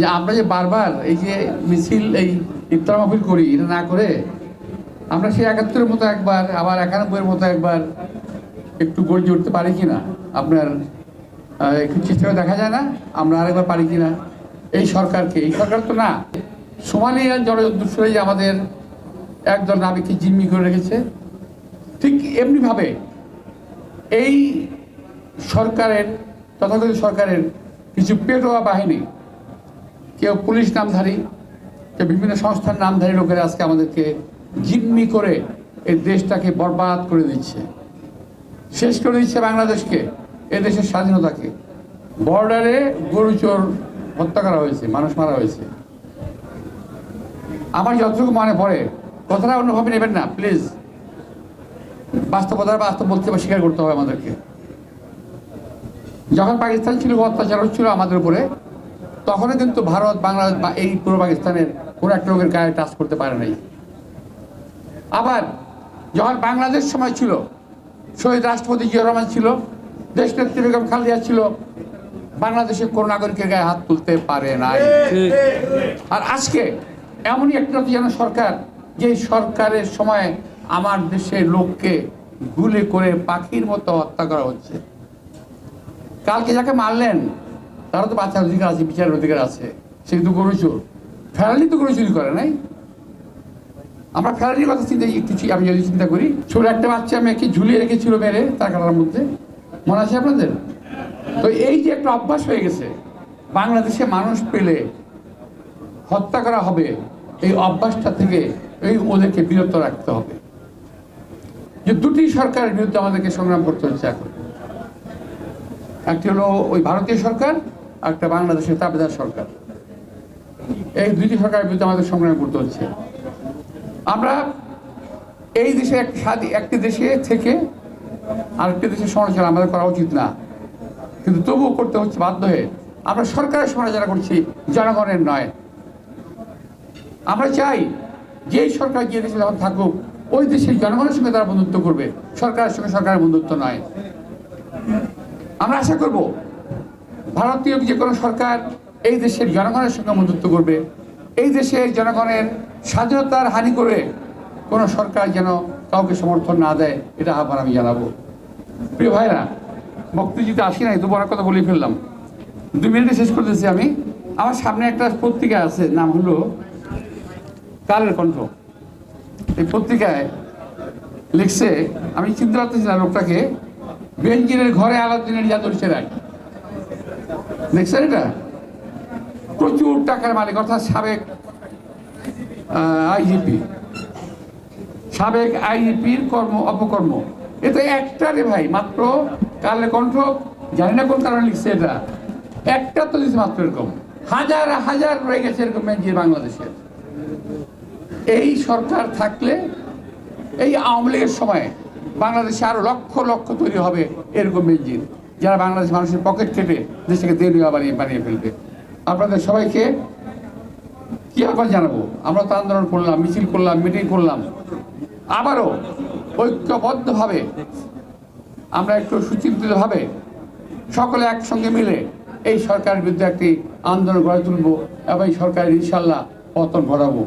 যে আমরা যে বারবার এই যে মিছিল, এই ইফতার মাহফিল করি, এটা না করে আমরা সেই একাত্তরের মতো একবার, আবার একানব্বইয়ের মতো একবার একটু গর্জে উঠতে পারি কিনা? আপনার একটু চেষ্টা দেখা যায় না, আমরা আরেকবার পারি কিনা? এই সরকারকে, এই সরকার তো না। সোমালিয়ান জনদুসরে যে আমাদের একদল নাবিককে জিম্মি করে রেখেছে, ঠিক এমনিভাবে এই সরকারের, তথাকথিত সরকারের কিছু পেটোয়া বাহিনী কেউ পুলিশ নামধারী, কেউ বিভিন্ন সংস্থার নামধারী লোকেরা আজকে আমাদেরকে জিম্মি করে এই দেশটাকে বরবাদ করে দিচ্ছে। শেষ করে দিচ্ছে বাংলাদেশকে, এ দেশের স্বাধীনতাকে। বর্ডারে গরু চোর হত্যা করা হয়েছে, মানুষ মারা হয়েছে। আমার যতটুকু মনে পড়ে, কথাটা অন্যভাবে নেবেন না, প্লিজ। বাস্তবতার বাস্তব বলতে বা স্বীকার করতে হবে আমাদেরকে। যখন পাকিস্তান ছিল অত্যাচার হচ্ছিল আমাদের উপরে তখনও কিন্তু ভারত, বাংলাদেশ বা এই পূর্ব পাকিস্তানের কোনো একটা লোকের গায়ে টাচ করতে পারে নাই। আবার যখন বাংলাদেশ সময় ছিল, শহীদ রাষ্ট্রপতি জিয়া রহমান ছিল দেশ নেত্রী বেগম ছিল বাংলাদেশের কোনো নাগরিকের গায়ে হাত তুলতে পারে নাই। আর আজকে এমনই একটা যেন সরকার, যে সরকারের সময় আমার দেশের লোককে গুলি করে পাখির মতো হত্যা করা হচ্ছে। কালকে যাকে মারলেন তারা তো বাঁচার অধিকার আছে, বিচারের অধিকার আছে। সে কিন্তু গরু চোর। ফেরালি তো গরু চুরি করে নাই। আমরা ফেরালির কথা চিন্তা, একটু আমি যদি চিন্তা করি ছোট একটা বাচ্চা মেয়েকে ঝুলিয়ে রেখেছিল মেরে তার কাটার মধ্যে। মনে আছে আপনাদের? তো এই যে একটা অভ্যাস হয়ে গেছে, বাংলাদেশে মানুষ পেলে হত্যা করা হবে, এই অভ্যাসটা থেকে এই ওদেরকে বিরত রাখতে হবে। যে দুটি সরকারের বিরুদ্ধে আমাদেরকে সংগ্রাম করতে হচ্ছে এখন। একটি হলো ওই ভারতীয় সরকার একটা বাংলাদেশের তাবেদার সরকার। এই দুইটি সরকারের বিরুদ্ধে আমাদের সংগ্রাম করতে হচ্ছে। আমরা এই দেশে একটি দেশে থেকে আরেকটি দেশের সমালোচনা আমাদের করা উচিত না। কিন্তু তবুও করতে হচ্ছে বাধ্য হয়ে। আমরা সরকারের সমালোচনা করছি, জনগণের নয়। আমরা চাই যেই সরকার যে দেশে যখন থাকুক, ওই দেশের জনগণের সঙ্গে তারা বন্ধুত্ব করবে। সরকারের সঙ্গে সরকারের বন্ধুত্ব নয়। আমরা আশা করব ভারতীয় যে কোনো সরকার এই দেশের জনগণের সঙ্গে বন্ধুত্ব করবে, এই দেশের জনগণের স্বাধীনতার হানি করে কোনো সরকার যেন কাউকে সমর্থন না দেয়, এটা আবার আমি জানাব। প্রিয় ভাইরা বক্তৃতা আসি নাই অনেক কথা বলে ফেললাম। দু মিনিটে শেষ করতেছি আমি। আমার সামনে একটা পত্রিকা আছে, নাম হলো কালের কণ্ঠ। এই পত্রিকায় লিখছে, আমি চিন্তা করতেছি না লোকটাকে বেঞ্জিনের ঘরে আলাদিনের জাদুর চেরাই দেখছেন এটা? প্রচুর টাকার মালিক, অর্থাৎ সাবেক আইজিপি। সাবেক আইজিপির কর্ম, অপকর্ম। এটা একটা রে ভাই, মাত্র কালে কণ্ঠ, জানি না কোন কারণে লিখছে এটা। একটা তো দিচ্ছে মাত্র এরকম। হাজার হাজার রয়ে গেছে এরকম বেঞ্জির বাংলাদেশের এই সরকার থাকলে এই আওয়ামী লীগের সময় বাংলাদেশে আরও লক্ষ লক্ষ তৈরি হবে এরকম বেঞ্জিন যারা বাংলাদেশ মানুষের পকেট কেটে দেশকে দেউলিয়া বানিয়ে বানিয়ে ফেলবে। আপনাদের সবাইকে কি আহ্বান জানাব? আমরা তো আন্দোলন করলাম, মিছিল করলাম, মিটিং করলাম। আবারও ঐক্যবদ্ধভাবে আমরা একটু সুচিন্তিতভাবে সকলে একসঙ্গে মিলে এই সরকারের বিরুদ্ধে একটি আন্দোলন গড়ে তুলবো এবং এই সরকারের ইনশাল্লাহ পতন ঘটাবো।